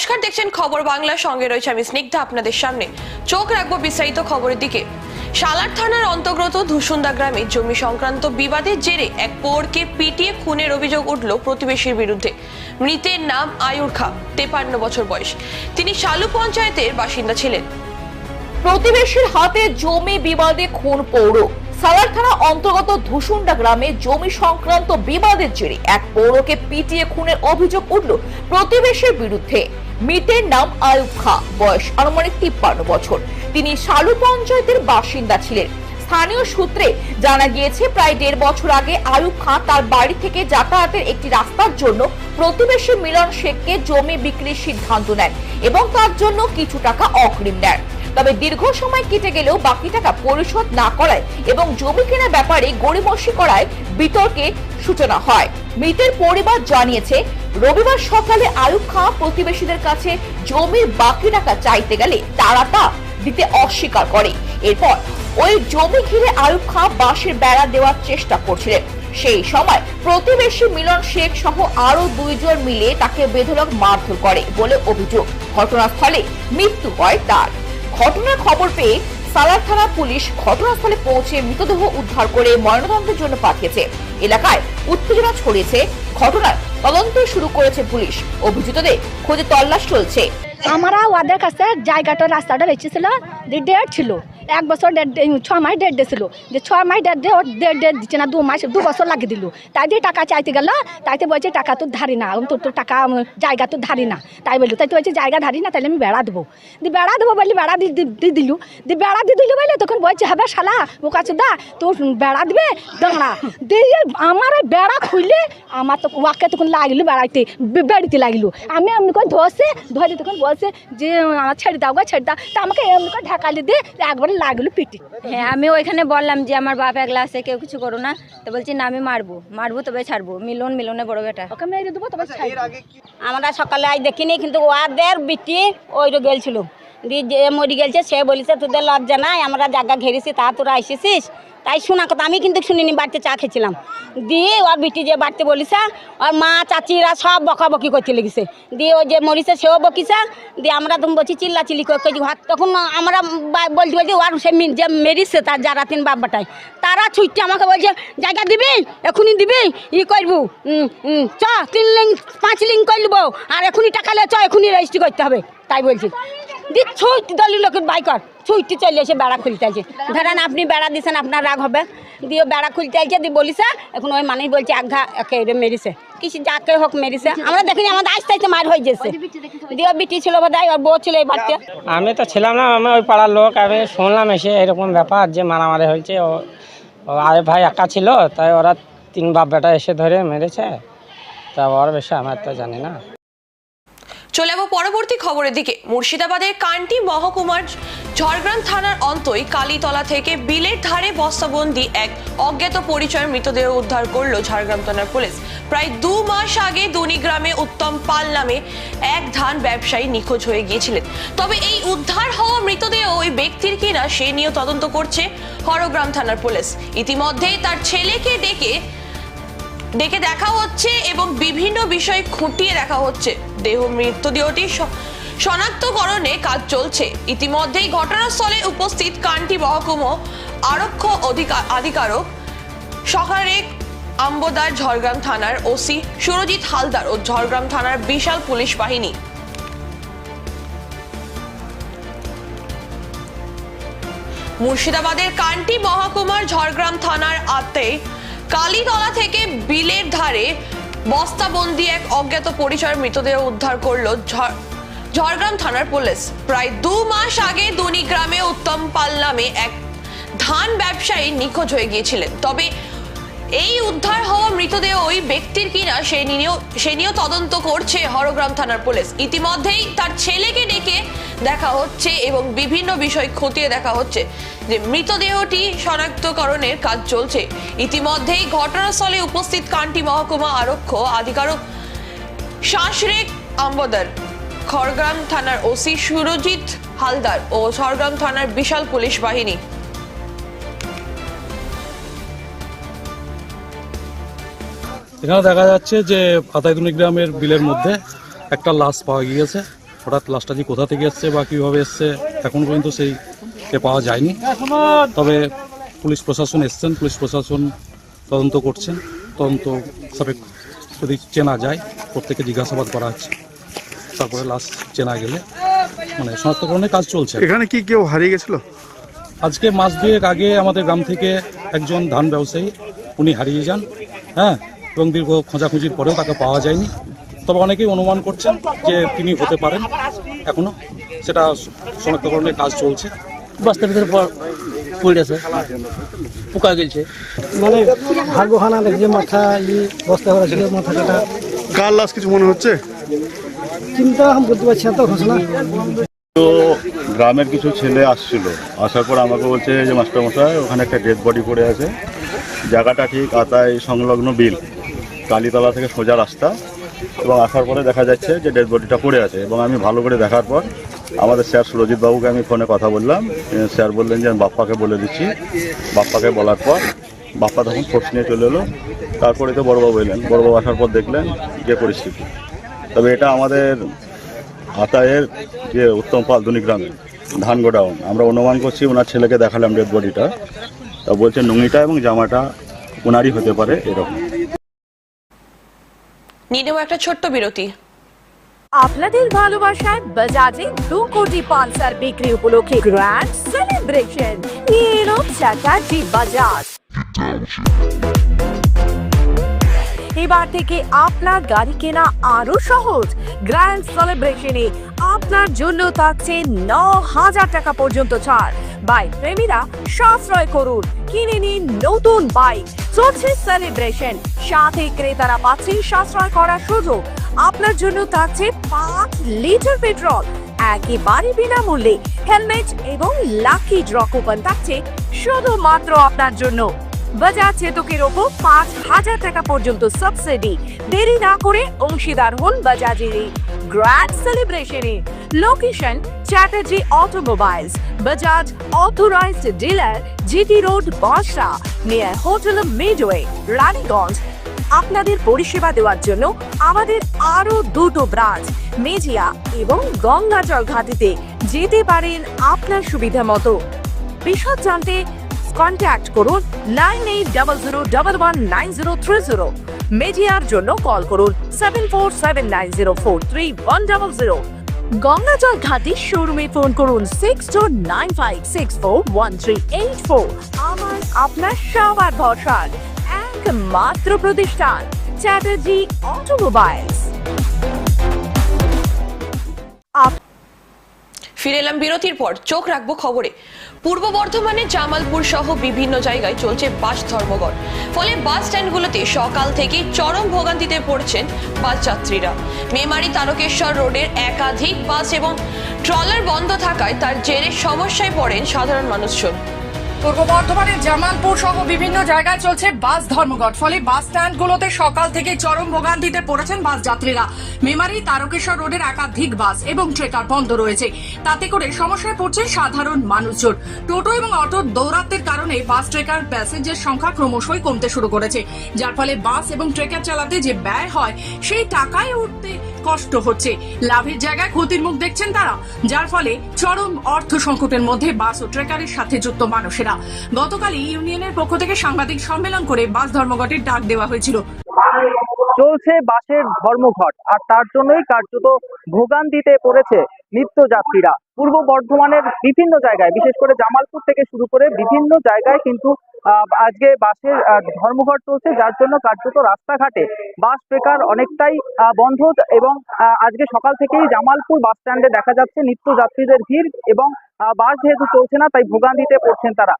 নমস্কার, দেখছেন খবর বাংলার সঙ্গে রয়েছে আমি স্নিগ্ধা আপনাদের সামনে। চোখ রাখব বিস্তারিত খবরের দিকে। সালার থানার অন্তর্গত ধুসুন্দা গ্রামে জমি সংক্রান্ত বিবাদের জেরে এক পোরকে পিটিয়ে খুনের অভিযোগ উঠল প্রতিবেশীর বিরুদ্ধে। মৃতের নাম আয়ুর খা, তেপান্ন বছর বয়স। তিনি শালু পঞ্চায়েতের বাসিন্দা ছিলেন। প্রতিবেশীর হাতে জমি বিবাদে খুন পৌর। সালার থানা অন্তর্গত ধুসুন্ডা গ্রামে জমি সংক্রান্ত বিবাদের জেরে এক পৌরকে পিটিয়ে খুনের অভিযোগ উঠল প্রতিবেশীর বিরুদ্ধে। মৃতের নাম আয়ুব খা, বয়স আনুমানিক তিপ্পান্ন বছর। তিনি শালু পঞ্চায়েতের বাসিন্দা ছিলেন। স্থানীয় সূত্রে জানা গিয়েছে, প্রায় দেড় বছর আগে আয়ুব খাঁ তার বাড়ি থেকে যাতায়াতের একটি রাস্তার জন্য প্রতিবেশী মিলন শেখকে জমি বিক্রির সিদ্ধান্ত নেন এবং তার জন্য কিছু টাকা অগ্রিম নেন। তবে দীর্ঘ সময় কেটে গেলেও বাকি টাকা পরিশোধ না করায় এবং জমি কেনার ব্যাপারে গড়িমসি করায় বিতর্কে সূচনা হয়। মৃতের পরিবার জানিয়েছে, রবিবার সকালে আয়ুব খাঁ প্রতিবেশীদের কাছে জমির বাকি টাকা চাইতে গেলে তারা তা দিতে অস্বীকার করে। এরপর ওই জমি ঘিরে আয়ুব খাঁ বাঁশের বেড়া দেওয়ার চেষ্টা করছিলেন। সেই সময় প্রতিবেশী মিলন শেখ সহ আরও দুইজন মিলে তাকে বেধড়ক মারধর করে বলে অভিযোগ। ঘটনাস্থলে মৃত্যু হয় তার। ঘটনার খবর পেয়ে সালার থানা পুলিশ ঘটনাস্থলে পৌঁছে মৃতদেহ উদ্ধার করে ময়নাতদন্তের জন্য পাঠিয়েছে। এলাকায় উত্তেজনা ছড়িয়েছে। ঘটনার তদন্ত শুরু করেছে পুলিশ। অভিযুক্তদের খোঁজে তল্লাশ চলছে। আমরা ওদের কাছে জায়গাটা, রাস্তাটা বেঁচেছিল ছিল। এক বছর দেড় ছ মাস ডেট দিয়েছিল। যে ছ মাস ডেট দিয়ে ওর ডেট ডেট দিচ্ছে না, দু মাস দু বছর লাগিয়ে দিল। তাই দিয়ে টাকা চাইতে গেল, তাইতে বলছে, টাকা তো ধারি না তোর তো টাকা জায়গা তো ধারি না। তাই বলল। তাই তো বলছে, জায়গা ধারি না তাহলে আমি বেড়া দেবো। দিয়ে বেড়া দেবো বলি বেড়া দিয়ে দিলু। দিয়ে বেড়া দিয়ে দিলু বলে তখন বলছে, হবে শালা চুদা তোর বেড়া দিবে? দাঁড়া। দিয়ে আমার বেড়া খুললে আমার তো ওয়াকে তখন লাগল বেড়াইতে বেড়িতে লাগল। আমি এমনি করে ধসে ধরে তখন বলছে যে, আমার ছেড়ে দাও গো, ছেড়ে দাও। তা আমাকে এমনি করে ঢাকালি দিয়ে একবারে লাগল পিটি। হ্যাঁ আমি ওইখানে বললাম যে আমার বাপ একলা আছে কেউ কিছু করো না। তো বলছি না আমি মারবো। মারবো তবে ছাড়বো। মিলন মিলনে বড় বেটা। ওকে মেরে দেবো তবে আমরা সকালে আজ দেখিনি কিন্তু ওয়াদের বিটি ওই গেছিল দিয়ে যে মরি গেছে সে বলিছে, তোদের লজ্জা নাই, আমরা জায়গা ঘেরেছি, তা তোরা এসেছিস? তাই শোনা কথা, আমি কিন্তু শুনিনি, বাড়িতে চা খেয়েছিলাম। দিয়ে ওর বিটি যে বাড়িতে বলিছে, ওর মা, চাচিরা সব বকাবকি করতে লেগেছে। দিয়ে ও যে মরিছে, সেও বকিছে। দিয়ে আমরা তুমি বলছি চিল্লা চিল্লি করে, কই ঘর তখন আমরা বলছি বলছি ওর সে যে মেরিছে তার যারা তিন বাবাটাই, তারা ছুটতে আমাকে বলছে, জায়গা দিবি? এখনই দিবি? ই করব? চ, তিন লিঙ্ক পাঁচ লিঙ্ক করলব আর এখনই টাকা লে চ এখনই রেজিস্ট্রি করতে হবে। তাই বলছি। দি দলি লোকের বাইকর ছুটতে চলে এসে বেড়া খুলতে আছে ধরেন আপনি বেড়া দিছেন, আপনার রাগ হবে। দিয়ে বেড়া খুলতে আছে দিয়ে বলিছে এখন ওই মানুষ বলছে আঘা একে রে মেরিছে। কিছু যাকে হোক মেরিছে। আমরা দেখিনি, আমাদের আস্তে আস্তে মার হয়ে যাচ্ছে দিয়ে বিটি ছিল বোধ হয় ওর বউ ছিল এই বাড়িতে। আমি তো ছিলাম না, আমি ওই পাড়ার লোক, আমি শুনলাম এসে এরকম ব্যাপার যে মারামারি হয়েছে। ও আরে ভাই একা ছিল, তাই ওরা তিন বাপ বেটা এসে ধরে মেরেছে। তা ওর বেশি আমার তো জানি না। চলে যাব পরবর্তী খবরের দিকে। মুর্শিদাবাদের কান্টি মহকুমার ঝড়গ্রাম থানার অন্তই কালীতলা থেকে বিলের ধারে বস্তাবন্দি এক অজ্ঞাত পরিচয়ের মৃতদেহ উদ্ধার করল ঝাড়গ্রাম থানার পুলিশ। প্রায় দু মাস আগে দুনি গ্রামে উত্তম পাল নামে এক ধান ব্যবসায়ী নিখোঁজ হয়ে গিয়েছিলেন। তবে এই উদ্ধার হওয়া মৃতদেহ ওই ব্যক্তির কিনা সে নিয়ে তদন্ত করছে হরগ্রাম থানার পুলিশ। ইতিমধ্যেই তার ছেলেকে ডেকে ডেকে দেখা হচ্ছে এবং বিভিন্ন বিষয় খুঁটিয়ে দেখা হচ্ছে। দেহ মৃতদেহটি শনাক্তকরণে কাজ চলছে। ইতিমধ্যেই ঘটনাস্থলে উপস্থিত কান্টি মহকুমা আরক্ষ অধিকা- আধিকারক সকালে আম্বদার ঝড়গ্রাম থানার ওসি সুরজিৎ হালদার ও ঝড়গ্রাম থানার বিশাল পুলিশ বাহিনী। মুর্শিদাবাদের কান্টি মহকুমার ঝড়গ্রাম থানার আতে কালীতলা থেকে বিলের ধারে বস্তাবন্দি এক অজ্ঞাত পরিচয়ের মৃতদেহ উদ্ধার করল ঝড়- ঝড়গ্রাম থানার পুলিশ। প্রায় দু মাস আগে দুনি গ্রামে উত্তম পাল নামে এক ধান ব্যবসায়ী নিখোঁজ হয়ে গিয়েছিলেন। তবে এই উদ্ধার হওয়া মৃতদেহ ওই ব্যক্তির কিনা সে নিয়েও সে নিয়েও তদন্ত করছে হরগ্রাম থানার পুলিশ। ইতিমধ্যেই তার ছেলেকে ডেকে দেখা হচ্ছে এবং বিভিন্ন বিষয় খতিয়ে দেখা হচ্ছে। যে মৃতদেহটি শনাক্তকরণের কাজ চলছে। ইতিমধ্যেই ঘটনাস্থলে উপস্থিত কান্টি মহকুমা আরক্ষ আধিকারক শাসরেক আম্বদার, খড়গ্রাম থানার ওসি সুরজিৎ হালদার ও ঝড়গ্রাম থানার বিশাল পুলিশ বাহিনী। এখানে দেখা যাচ্ছে যে আতাইদুনি গ্রামের বিলের মধ্যে একটা লাশ পাওয়া গিয়েছে। হঠাৎ লাশটা যে কোথা থেকে এসছে বা কীভাবে এসছে, এখন পর্যন্ত সেই কে পাওয়া যায়নি। তবে পুলিশ প্রশাসন এসছেন পুলিশ প্রশাসন তদন্ত করছেন তদন্ত সাপেক্ষ যদি চেনা যায় প্রত্যেকে জিজ্ঞাসাবাদ করা হচ্ছে। তারপরে লাস্ট চেনা গেলে মানে শনাক্তকরণের কাজ চলছে। এখানে কি কেউ হারিয়ে গেছিল? আজকে মাস দুয়েক আগে আমাদের গ্রাম থেকে একজন ধান ব্যবসায়ী উনি হারিয়ে যান হ্যাঁ? এবং দীর্ঘ খোঁজাখুঁজির পরেও তাকে পাওয়া যায়নি। তবে অনেকেই অনুমান করছেন যে তিনি হতে পারেন এখনও। সেটা শনাক্তকরণের কাজ চলছে। বস্তার ভিতরে পড়েছে। পোকা গেছে মানে ভাগ্য খানা দেখছে মাথা ই বস্তা ছিল মাথা কাটা। কার লাশ কিছু মনে হচ্ছে? চিন্তা আমি বলতে পারছি না তো ঘোষণা তো গ্রামের কিছু ছেলে আসছিল। আসার পর আমাকে বলছে যে মাস্টারমশাই ওখানে একটা ডেড বডি পড়ে আছে। জায়গাটা ঠিক আতাই সংলগ্ন বিল কালীতলা থেকে সোজা রাস্তা। এবং আসার পরে দেখা যাচ্ছে যে ডেড বডিটা পড়ে আছে। এবং আমি ভালো করে দেখার পর আমাদের স্যার সুরজিৎ বাবুকে আমি ফোনে কথা বললাম। স্যার বললেন যে আমি বাপ্পাকে বলে দিচ্ছি। বাপ্পাকে বলার পর বাপ্পা তখন ফোর্স নিয়ে চলে এলো। তারপরে তো বড়বাবু এলেন। বড়বাবু আসার পর দেখলেন যে পরিস্থিতি। তবে এটা আমাদের আতায়ের যে উত্তম পাল দুনি গ্রামে, ধান গোডাউন। আমরা অনুমান করছি ওনার ছেলেকে দেখালাম ডেড বডিটা। তা বলছে নুঙ্গিটা এবং জামাটা ওনারই হতে পারে এরকম। নিয়ে একটা ছোট্ট বিরতি। আপনাদের ভালোবাসায় বাজাজে দু কোটি পালসার বিক্রি উপলক্ষে গ্র্যান্ড সেলিব্রেশন এলো চ্যাটার্জি বাজাজ। এবার থেকে আপনার গাড়ি কেনা আরও সহজ। গ্র্যান্ড সেলিব্রেশনে আপনার জন্য থাকছে ন হাজার টাকা পর্যন্ত ছাড়। বাইক প্রেমীরা সাশ্রয় করুন। কিনে নিন নতুন বাইক চলছে সেলিব্রেশন সাথে ক্রেতারা পাচ্ছেন সাশ্রয় করার সুযোগ। আপনার জন্য থাকছে পাঁচ লিটার পেট্রোল, একেবারে বিনামূল্যে হেলমেট এবং লাকি ড্র কুপন থাকছে শুধুমাত্র আপনার জন্য। বাজাজ চেতকের ওপর পাঁচ হাজার টাকা পর্যন্ত সাবসিডি। দেরি না করে অংশীদার হন বাজাজের grand সেলিব্রেশনে location Chatterjee automobiles Bajaj authorised dealer GT road বাসা নিয়ার হোটেল মিডওয়ে রানীগঞ্জ আপনাদের পরিষেবা দেওয়ার জন্য আমাদের আরও দুটো ব্রাঞ্চ মেজিয়া এবং গঙ্গাজল ঘাটিতে যেতে পারেন আপনার সুবিধা মতো। বিশদ জানতে কন্ট্যাক্ট করুন nine eight double zero double one nine zero three zero. মিডিয়ার জন্য কল করুন seven four seven nine zero four three one double zero Gangajalghati শোরুমে ফোন করুন six two nine five six four one three eight four আমার, আপনার সবার ভরসার একমাত্র প্রতিষ্ঠান চ্যাটার্জি অটোমোবাইলস ফিরে এলাম বিরতির পর, চোখ রাখব খবরে। পূর্ব বর্ধমানে জামালপুর সহ বিভিন্ন জায়গায় চলছে বাস ধর্মঘট। ফলে বাস স্ট্যান্ডগুলোতে সকাল থেকে চরম ভোগান্তিতে পড়ছেন বাস যাত্রীরা। মেমারি তারকেশ্বর রোডের একাধিক বাস এবং ট্রলার বন্ধ থাকায় তার জেরে সমস্যায় পড়েন সাধারণ মানুষজন। পূর্ব বর্ধমানের জামালপুর সহ বিভিন্ন জায়গায় চলছে বাস ধর্মঘট। ফলে বাস স্ট্যান্ডগুলোতে সকাল থেকে চরম ভোগান্তিতে পড়েছেন বাস যাত্রীরা। মেমারি তারকেশ্বর রোডের একাধিক বাস এবং ট্রেকার বন্ধ রয়েছে। তাতে করে সমস্যায় পড়ছে সাধারণ মানুষজন। টোটো এবং অটোর দৌরাত্মের কারণে বাস ট্রেকার প্যাসেঞ্জার সংখ্যা ক্রমশই কমতে শুরু করেছে। যার ফলে বাস এবং ট্রেকার চালাতে যে ব্যয় হয়, সেই টাকায় উঠতে কষ্ট হচ্ছে। লাভের জায়গায় ক্ষতির মুখ দেখছেন তারা, যার ফলে চরম অর্থ সংকটের মধ্যে বাস ও ট্রেকারের সাথে যুক্ত মানুষেরা। গতকালই ইউনিয়নের পক্ষ থেকে সাংবাদিক সম্মেলন করে বাস ধর্মঘটের ডাক দেওয়া হয়েছিল। চলছে বাসের ধর্মঘট, আর তার জন্যই কার্যত ভোগান্তিতে পড়েছে নিত্যযাত্রীরা। পূর্ব বর্ধমানের বিভিন্ন জায়গায়, বিশেষ করে জামালপুর থেকে শুরু করে বিভিন্ন জায়গায় কিন্তু আজকে বাসের ধর্মঘট চলছে, যার জন্য কার্যত রাস্তাঘাটে বাস ট্রেকার অনেকটাই বন্ধ এবং আজকে সকাল থেকেই জামালপুর বাস স্ট্যান্ডে দেখা যাচ্ছে নিত্যযাত্রীদের ভিড় এবং বাস যেহেতু চলছে না, তাই ভোগান্তিতে পড়ছেন তারা।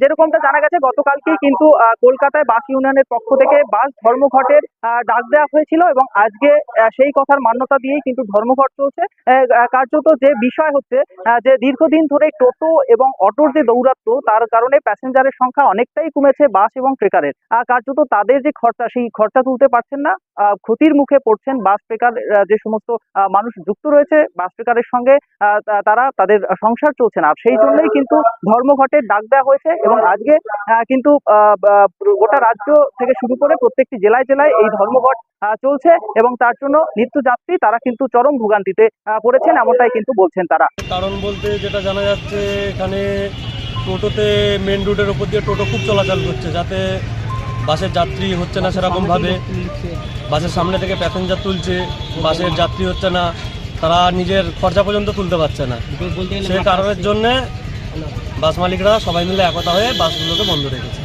যেরকমটা জানা গেছে, গতকালকেই কিন্তু কলকাতায় বাস ইউনিয়নের পক্ষ থেকে বাস ধর্মঘটের ডাক দেওয়া হয়েছিল এবং আজকে সেই কথার মান্যতা দিয়েই কিন্তু ধর্মঘট চলছে। কার্যত যে বিষয় হচ্ছে যে দীর্ঘদিন ধরে টোটো এবং অটোর যে দৌরাত্ম, তার কারণে প্যাসেঞ্জারের সংখ্যা অনেকটাই কমেছে বাস এবং ট্রেকারের। কার্যত তাদের যে খরচা, সেই খরচা তুলতে পারছেন না। ক্ষতির মুখে পড়ছেন বাস ট্রেকার যে সমস্ত মানুষ যুক্ত রয়েছে বাস ট্রেকারের সঙ্গে আহ, তারা তাদের সংসার চলছে না। সেই জন্যই কিন্তু ধর্মঘটের ডাক দেওয়া হয়েছে এবং আজকে আহ, কিন্তু গোটা রাজ্য থেকে শুরু করে প্রত্যেকটি জেলায় জেলায় এই ধর্মঘট চলছে এবং তার জন্য নিত্যযাত্রী তারা কিন্তু চরম ভোগান্তিতে পড়েছেন এমনটাই কিন্তু বলছেন তারা। কারণ বলতে যেটা জানা যাচ্ছে এখানে টোটোতে মেন রোডের ওপর দিয়ে টোটো খুব চলাচল করছে যাতে বাসের যাত্রী হচ্ছে না সেরকমভাবে। বাসের সামনে থেকে প্যাসেঞ্জার তুলছে বাসের যাত্রী হচ্ছে না তারা নিজের খরচা পর্যন্ত তুলতে পারছে না। সেই কারণের জন্যে বাস মালিকরা সবাই মিলে একতা হয়ে বাসগুলোকে বন্ধ রেখেছে।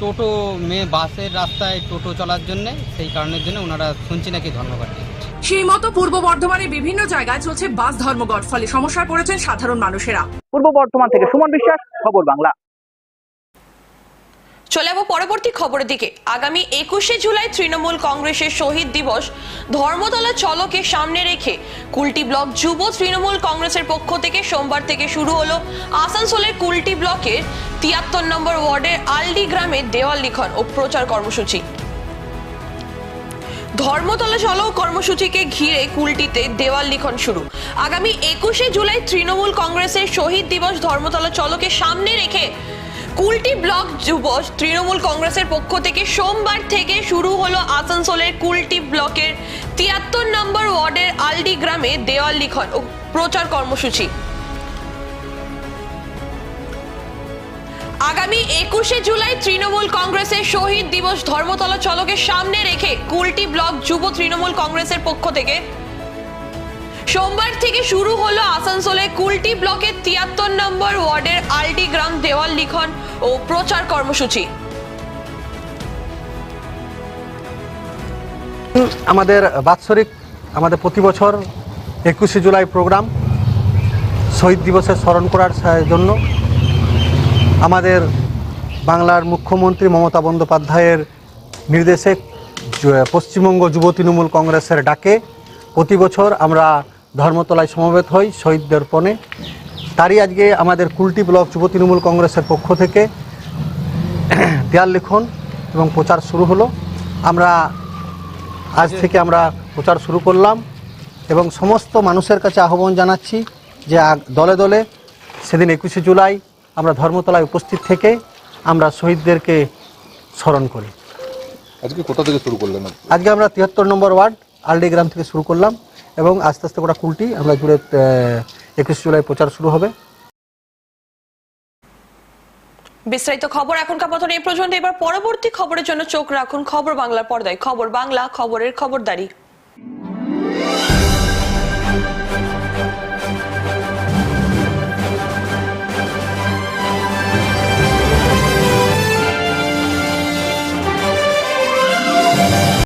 টোটো মেয়ে বাসের রাস্তায় টোটো চলার জন্য সেই কারণের জন্য ওনারা শুনছি নাকি ধর্মঘট সেই মতো পূর্ব বর্ধমানের বিভিন্ন জায়গায় চলছে বাস ধর্মঘট ফলে সমস্যায় পড়েছেন সাধারণ মানুষেরা। পূর্ব বর্ধমান থেকে সুমন বিশ্বাস খবর বাংলা। চলে যাব পরবর্তী খবরের দিকে। আগামী একুশে জুলাই তৃণমূল কংগ্রেসের শহীদ দিবস। ধর্মতলা চলকে সামনে রেখে কুলটি ব্লক যুব তৃণমূল কংগ্রেসের পক্ষ থেকে সোমবার থেকে শুরু হলো আসানসোলের কুলটি ব্লকের তিয়াত্তর নম্বর ওয়ার্ডের আলডি গ্রামে দেওয়াল লিখন ও প্রচার কর্মসূচি। ধর্মতলা চলো কর্মসূচিকে ঘিরে কুলটিতে দেওয়াল লিখন শুরু। আগামী একুশে জুলাই তৃণমূল কংগ্রেসের শহীদ দিবস ধর্মতলা চলকে সামনে রেখে কুলটি ব্লক যুব তৃণমূল কংগ্রেসের পক্ষ থেকে সোমবার থেকে শুরু হলো আসানসোলের কুলটি ব্লকের তিয়াত্তর নম্বর ওয়ার্ডের আলডি গ্রামে দেওয়াল লিখন ও প্রচার কর্মসূচি। আগামী একুশে জুলাই তৃণমূল কংগ্রেসের শহীদ দিবস ধর্মতলা চলকের সামনে রেখে কুলটি ব্লক যুব তৃণমূল কংগ্রেসের পক্ষ থেকে সোমবার থেকে শুরু হলো আসানসোলে কুলটি ব্লকের তিয়াত্তর নম্বর ওয়ার্ডের আলটি গ্রাম দেওয়াল লিখন ও প্রচার কর্মসূচি। আমাদের বাৎসরিক, আমাদের প্রতি বছর একুশে জুলাই প্রোগ্রাম শহীদ দিবসের স্মরণ করার জন্য আমাদের বাংলার মুখ্যমন্ত্রী মমতা বন্দ্যোপাধ্যায়ের নির্দেশে পশ্চিমবঙ্গ যুব তৃণমূল কংগ্রেসের ডাকে প্রতি বছর আমরা ধর্মতলায় সমবেত হই শহীদ দর্পণে। তারই আজকে আমাদের কুলটি ব্লক যুব তৃণমূল কংগ্রেসের পক্ষ থেকে দেয়াল লিখন এবং প্রচার শুরু হলো। আমরা আজ থেকে আমরা প্রচার শুরু করলাম এবং সমস্ত মানুষের কাছে আহ্বান জানাচ্ছি যে দলে দলে সেদিন একুশে জুলাই আমরা ধর্মতলায় উপস্থিত থেকে আমরা শহীদদেরকে স্মরণ করি। আজকে কোথা থেকে শুরু করলেন আজকে আমরা তিয়াত্তর নম্বর ওয়ার্ড আলডি গ্রাম থেকে শুরু করলাম। এবং আস্তে আস্তে গোটা কুলটি আমরা জুড়ে একুশ জুলাই প্রচার শুরু হবে। বিস্তারিত খবর এখনকার মতন এই পর্যন্ত এবার পরবর্তী খবরের জন্য চোখ রাখুন খবর বাংলার পর্দায়। খবর বাংলা, খবরের খবরদারি।